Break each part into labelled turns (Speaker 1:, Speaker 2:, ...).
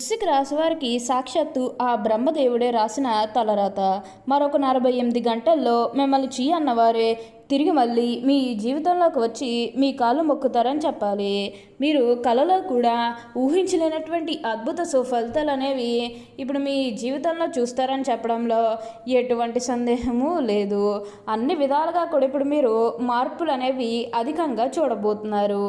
Speaker 1: వృశ్చిక రాశి వారికి సాక్షాత్తు ఆ బ్రహ్మదేవుడే రాసిన తలరాత. మరొక నలభై ఎనిమిది గంటల్లో మిమ్మల్ని చీ అన్నవారే తిరిగి మళ్ళీ మీ జీవితంలోకి వచ్చి మీ కాళ్ళు మొక్కుతారని చెప్పాలి. మీరు కలలో కూడా ఊహించలేనటువంటి అద్భుత సుఫలితాలు అనేవి ఇప్పుడు మీ జీవితంలో చూస్తారని చెప్పడంలో ఎటువంటి సందేహము లేదు. అన్ని విధాలుగా కూడా ఇప్పుడు మీరు మార్పులు అనేవి అధికంగా చూడబోతున్నారు.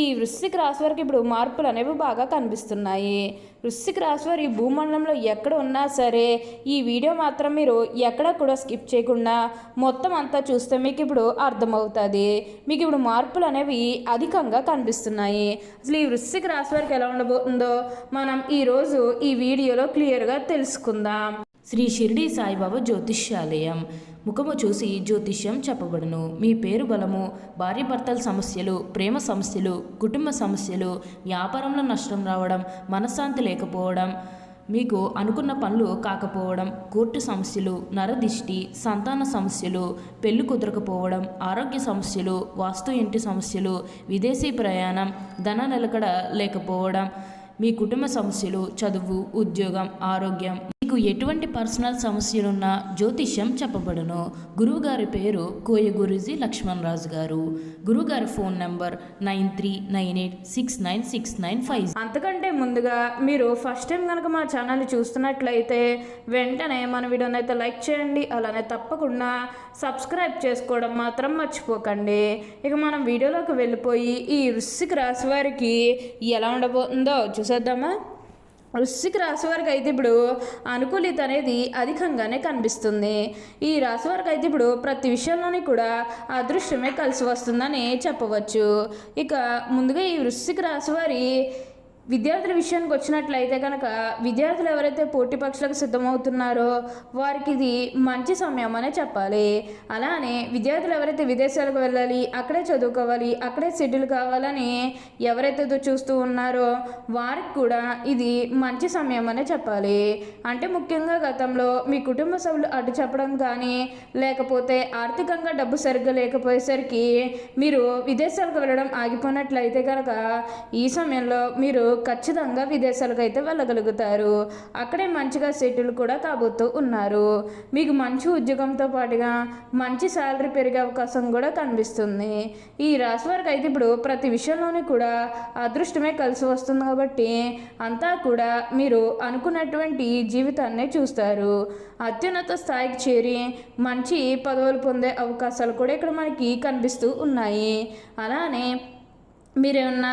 Speaker 1: ఈ వృశ్చిక రాశి వారికి ఇప్పుడు మార్పులు అనేవి బాగా కనిపిస్తున్నాయి. వృశ్చిక రాశి వారి భూమండలంలో ఎక్కడ ఉన్నా సరే ఈ వీడియో మాత్రం మీరు ఎక్కడ కూడా స్కిప్ చేయకుండా మొత్తం అంతా చూస్తే మీకు ఇప్పుడు అర్థమవుతుంది. మీకు ఇప్పుడు మార్పులు అనేవి అధికంగా కనిపిస్తున్నాయి. అసలు ఈ వృశ్చిక రాశి వారికి ఎలా ఉండబోతుందో మనం ఈరోజు ఈ వీడియోలో క్లియర్గా తెలుసుకుందాం. శ్రీ షిరిడి సాయిబాబా జ్యోతిష్యాలయం. ముఖము చూసి జ్యోతిష్యం చెప్పబడును. మీ పేరు బలము భార్యాభర్తల సమస్యలు ప్రేమ సమస్యలు కుటుంబ సమస్యలు వ్యాపారంలో నష్టం రావడం మనశ్శాంతి లేకపోవడం మీకు అనుకున్న పనులు కాకపోవడం కోర్టు సమస్యలు నరదిష్టి సంతాన సమస్యలు పెళ్ళి కుదరకపోవడం ఆరోగ్య సమస్యలు వాస్తు ఇంటి సమస్యలు విదేశీ ప్రయాణం ధన నిలకడ లేకపోవడం మీ కుటుంబ సమస్యలు చదువు ఉద్యోగం ఆరోగ్యం మీకు ఎటువంటి పర్సనల్ సమస్యలున్నా జ్యోతిష్యం చెప్పబడను. గురువుగారి పేరు కోయ గురూజీ లక్ష్మణ్ రాజు గారు. గురువుగారి phone number nine three nine eight six nine six nine five. అంతకంటే ముందుగా మీరు ఫస్ట్ టైం కనుక మా ఛానల్ చూస్తున్నట్లయితే వెంటనే మన వీడియోని అయితే లైక్ చేయండి అలానే తప్పకుండా సబ్స్క్రైబ్ చేసుకోవడం మాత్రం మర్చిపోకండి. ఇక మనం వీడియోలోకి వెళ్ళిపోయి ఈ వృశ్చిక రాశి వారికి ఎలా ఉండబోతుందో చూసేద్దామా? వృశ్చిక రాశి వారికి అయితే ఇప్పుడు అనుకూలిత అనేది అధికంగానే కనిపిస్తుంది. ఈ రాశి వారికి అయితే ఇప్పుడు ప్రతి విషయంలోని కూడా అదృష్టమే కలిసి వస్తుందని చెప్పవచ్చు. ఇక ముందుగా ఈ వృశ్చిక రాశి వారి విద్యార్థుల విషయానికి వచ్చినట్లయితే కనుక విద్యార్థులు ఎవరైతే పోటీ పరీక్షలకు సిద్ధమవుతున్నారో వారికి ఇది మంచి సమయం అనే చెప్పాలి. అలానే విద్యార్థులు ఎవరైతే విదేశాలకు వెళ్ళాలి అక్కడే చదువుకోవాలి అక్కడే సెటిల్ కావాలని ఎవరైతే చూస్తూ ఉన్నారో వారికి కూడా ఇది మంచి సమయం అనే చెప్పాలి. అంటే ముఖ్యంగా గతంలో మీ కుటుంబ సభ్యులు అడ్డు చెప్పడం కానీ లేకపోతే ఆర్థికంగా డబ్బు సరిగ్గా లేకపోయేసరికి మీరు విదేశాలకు వెళ్ళడం ఆగిపోయినట్లయితే కనుక ఈ సమయంలో మీరు ఖచ్చితంగా విదేశాలకు అయితే వెళ్ళగలుగుతారు. అక్కడే మంచిగా సెటిల్ కూడా కాబోతూ ఉన్నారు. మీకు మంచి ఉద్యోగంతో పాటుగా మంచి శాలరీ పెరిగే అవకాశం కూడా కనిపిస్తుంది. ఈ రాశి వారికి అయితే ఇప్పుడు ప్రతి విషయంలోనూ కూడా అదృష్టమే కలిసి వస్తుంది కాబట్టి అంతా కూడా మీరు అనుకున్నటువంటి జీవితాన్ని చూస్తారు. అత్యున్నత స్థాయికి చేరి మంచి పదవులు పొందే అవకాశాలు కూడా ఇక్కడ మనకి కనిపిస్తూ ఉన్నాయి. అలానే మీరేమన్నా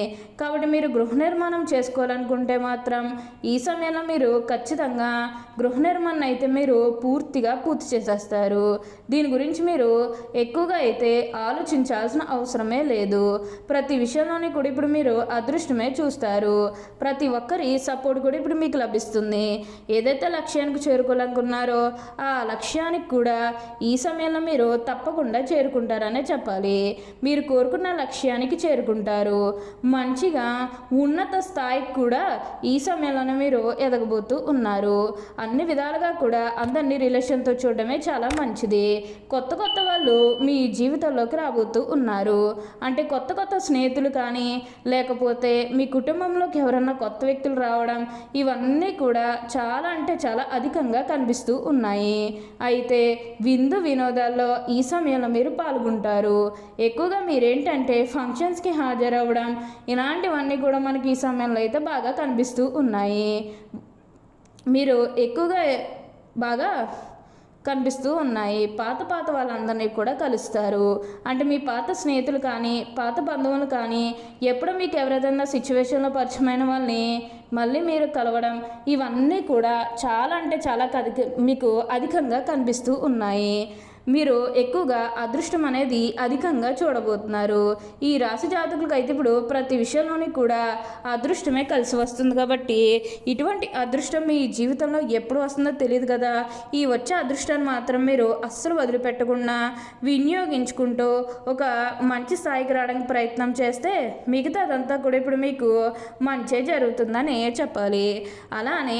Speaker 1: కాబట్టి మీరు గృహ నిర్మాణం చేసుకోవాలనుకుంటే మాత్రం ఈ సమయంలో మీరు ఖచ్చితంగా గృహ నిర్మాణం అయితే మీరు పూర్తిగా పూర్తి చేసేస్తారు. దీని గురించి మీరు ఎక్కువగా అయితే ఆలోచించాల్సిన అవసరమే లేదు. ప్రతి విషయంలోని కూడా ఇప్పుడు మీరు అదృష్టమే చూస్తారు. ప్రతి ఒక్కరి సపోర్ట్ కూడా ఇప్పుడు మీకు లభిస్తుంది. ఏదైతే లక్ష్యానికి చేరుకోవాలనుకున్నారో ఆ లక్ష్యానికి కూడా ఈ సమయంలో మీరు తప్పకుండా చేరుకుంటారనే చెప్పాలి. మీరు కోరుకున్న లక్ష్యానికి చేరుకుంటారు. మంచిగా ఉన్నత స్థాయికి కూడా ఈ సమయంలోనే మీరు ఎదగబోతూ ఉన్నారు. అన్ని విధాలుగా కూడా అందరినీ రిలేషన్తో చూడడమే చాలా మంచిది. కొత్త కొత్త వాళ్ళు మీ జీవితంలోకి రాబోతూ ఉన్నారు. అంటే కొత్త కొత్త స్నేహితులు కానీ లేకపోతే మీ కుటుంబంలోకి ఎవరన్నా కొత్త వ్యక్తులు రావడం ఇవన్నీ కూడా చాలా అంటే చాలా అధికంగా కనిపిస్తూ ఉన్నాయి. అయితే విందు వినోదాల్లో ఈ సమయంలో మీరు పాల్గొంటారు. ఎక్కువగా మీరేంటంటే ఫంక్షన్స్కి హాజరవ్వడం ఇలాంటివన్నీ కూడా మనకి ఈ సమయంలో అయితే బాగా కనిపిస్తూ ఉన్నాయి. మీరు ఎక్కువగా బాగా కనిపిస్తూ ఉన్నాయి. పాత పాత వాళ్ళందరినీ కూడా కలుస్తారు. అంటే మీ పాత స్నేహితులు కానీ పాత బంధువులు కానీ ఎప్పుడు మీకు ఎవరైనా సిచ్యువేషన్లో పరిచయమైన వాళ్ళని మళ్ళీ మీరు కలవడం ఇవన్నీ కూడా చాలా అంటే చాలా కది మీకు అధికంగా కనిపిస్తూ ఉన్నాయి. మీరు ఎక్కువగా అదృష్టం అనేది అధికంగా చూడబోతున్నారు. ఈ రాశి జాతకులకు అయితే ఇప్పుడు ప్రతి విషయంలోని కూడా అదృష్టమే కలిసి వస్తుంది కాబట్టి ఇటువంటి అదృష్టం మీ జీవితంలో ఎప్పుడు వస్తుందో తెలియదు కదా. ఈ వచ్చే అదృష్టాన్ని మాత్రం మీరు అస్సలు వదిలిపెట్టకుండా వినియోగించుకుంటూ ఒక మంచి స్థాయికి రావడానికి ప్రయత్నం చేస్తే మిగతాదంతా కూడా ఇప్పుడు మీకు మంచే జరుగుతుందని చెప్పాలి. అలానే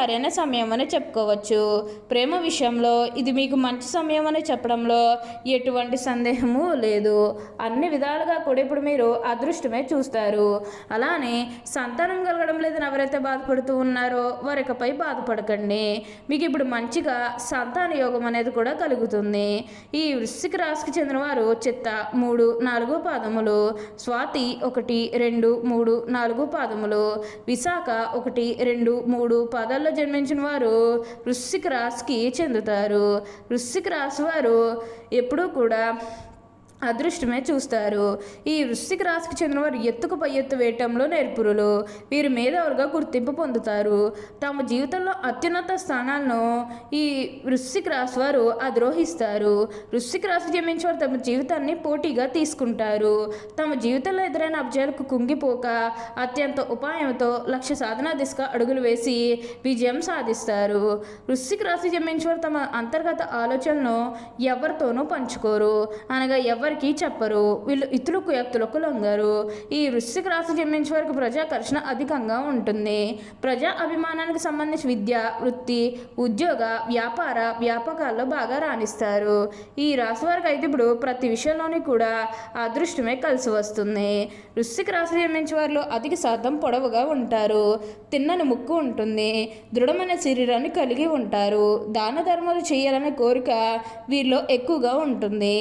Speaker 1: సరైన సమయం అని చెప్పుకోవచ్చు. ప్రేమ విషయంలో ఇది మీకు మంచి సమయం అని చెప్పడంలో ఎటువంటి సందేహము లేదు. అన్ని విధాలుగా కూడా ఇప్పుడు మీరు అదృష్టమే చూస్తారు. అలానే సంతానం కలగడం లేదని ఎవరైతే బాధపడుతూ ఉన్నారో వారికపై బాధపడకండి. మీకు ఇప్పుడు మంచిగా సంతాన యోగం అనేది కూడా కలుగుతుంది. ఈ వృశ్చిక రాశికి చెందిన వారు చిత్త మూడు నాలుగు పాదములు స్వాతి ఒకటి రెండు మూడు నాలుగు పాదములు విశాఖ ఒకటి రెండు మూడు పాదాల్లో జన్మించిన వారు వృశ్చిక రాశికి చెందుతారు. వృశ్చిక రాశి వారు ఎప్పుడూ కూడా అదృష్టమే చూస్తారు. ఈ వృశ్చిక రాశికి చెందినవారు ఎత్తుకు పై ఎత్తు వేయటంలో నేర్పురులు. వీరు మేధావులుగా గుర్తింపు పొందుతారు. తమ జీవితంలో అత్యున్నత స్థానాలను ఈ వృశ్చిక రాశి వారు అధిరోహిస్తారు. వృశ్చిక రాశి జమించిన వారు తమ జీవితాన్ని పోటీగా తీసుకుంటారు. తమ జీవితంలో ఎదురైన అబ్జాలకు కుంగిపోక అత్యంత ఉపాయంతో లక్ష్య సాధనా దిశగా అడుగులు వేసి విజయం సాధిస్తారు. వృశ్చిక రాశి జమించిన వారు తమ అంతర్గత ఆలోచనలను ఎవరితోనూ పంచుకోరు. అనగా ఎవరికి చెప్పరు. వీళ్ళు ఇతరులకు వ్యక్తులకు లొంగరు. ఈ వృశ్చిక రాశి జన్మించే వరకు ప్రజాకర్షణ అధికంగా ఉంటుంది. ప్రజా అభిమానానికి సంబంధించి విద్య వృత్తి ఉద్యోగ వ్యాపార వ్యాపకాల్లో బాగా రాణిస్తారు. ఈ రాశి వారికి అయితే ఇప్పుడు ప్రతి విషయంలోని కూడా అదృష్టమే కలిసి వస్తుంది. వృశ్చిక రాశి జన్మించే వారిలో అధిక శాతం పొడవుగా ఉంటారు. తిన్నని ముక్కు ఉంటుంది. దృఢమైన శరీరాన్ని కలిగి ఉంటారు. దాన ధర్మాలు చేయాలనే కోరిక వీరిలో ఎక్కువగా ఉంటుంది.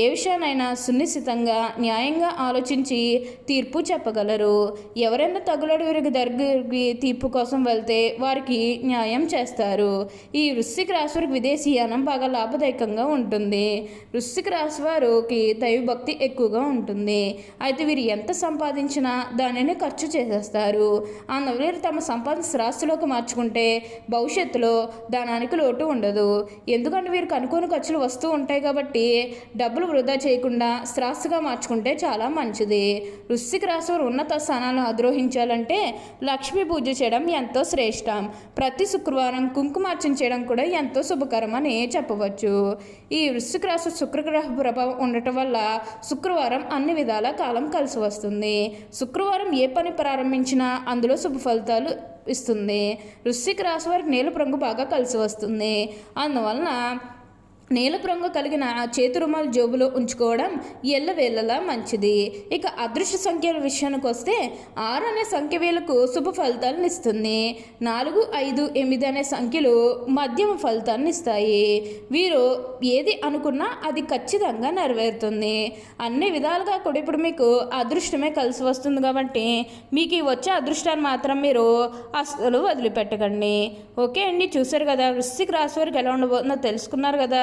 Speaker 1: ఏ విషయాన్ని విషయాన్నైనా సునిశ్చితంగా న్యాయంగా ఆలోచించి తీర్పు చెప్పగలరు. ఎవరైనా తగులడు వీరికి దగ్గరికి తీర్పు కోసం వెళ్తే వారికి న్యాయం చేస్తారు. ఈ వృశ్చిక రాశి వారికి విదేశీయానం బాగా లాభదాయకంగా ఉంటుంది. వృశ్చిక రాశి వారికి దైవభక్తి ఎక్కువగా ఉంటుంది. అయితే వీరు ఎంత సంపాదించినా దానిని ఖర్చు చేసేస్తారు. అందువల్ల వీరు తమ సంపాదన స్థిరాస్తులోకి మార్చుకుంటే భవిష్యత్తులో దానానికి లోటు ఉండదు. ఎందుకంటే వీరికి అనుకోని ఖర్చులు వస్తూ ఉంటాయి కాబట్టి డబ్బులు వృధా చేయకుండా స్థిరాస్తిగా మార్చుకుంటే చాలా మంచిది. వృశ్చిక రాశి వారు ఉన్నత స్థానాలను అధిరోహించాలంటే లక్ష్మీ పూజ చేయడం ఎంతో శ్రేష్టం. ప్రతి శుక్రవారం కుంకుమార్చన చేయడం కూడా ఎంతో శుభకరం అని చెప్పవచ్చు. ఈ వృశ్చిక రాశి శుక్రగ్రహ ప్రభావం ఉండటం వల్ల శుక్రవారం అన్ని విధాల కాలం కలిసి వస్తుంది. శుక్రవారం ఏ పని ప్రారంభించినా అందులో శుభ ఫలితాలు ఇస్తుంది. వృశ్చిక రాశి వారికి నీలపు రంగు బాగా కలిసి వస్తుంది. అందువలన నీలపు రంగు కలిగిన చేతి రుమాలు జోబులో ఉంచుకోవడం ఎల్లవేళలా మంచిది. ఇక అదృశ్య సంఖ్యల విషయానికి వస్తే ఆరు అనే సంఖ్య వీళ్ళకు శుభ ఫలితాలను ఇస్తుంది. నాలుగు ఐదు ఎనిమిది అనే సంఖ్యలు మధ్యమ ఫలితాన్ని ఇస్తాయి. వీరు ఏది అనుకున్నా అది ఖచ్చితంగా నెరవేరుతుంది. అన్ని విధాలుగా కూడా ఇప్పుడు మీకు అదృష్టమే కలిసి వస్తుంది కాబట్టి మీకు ఈ వచ్చే అదృష్టాన్ని మాత్రం మీరు అసలు వదిలిపెట్టకండి. ఓకే అండి చూసారు కదా వృశ్చిక రాశి వారికి ఎలా ఉండబోతుందో తెలుసుకున్నారు కదా.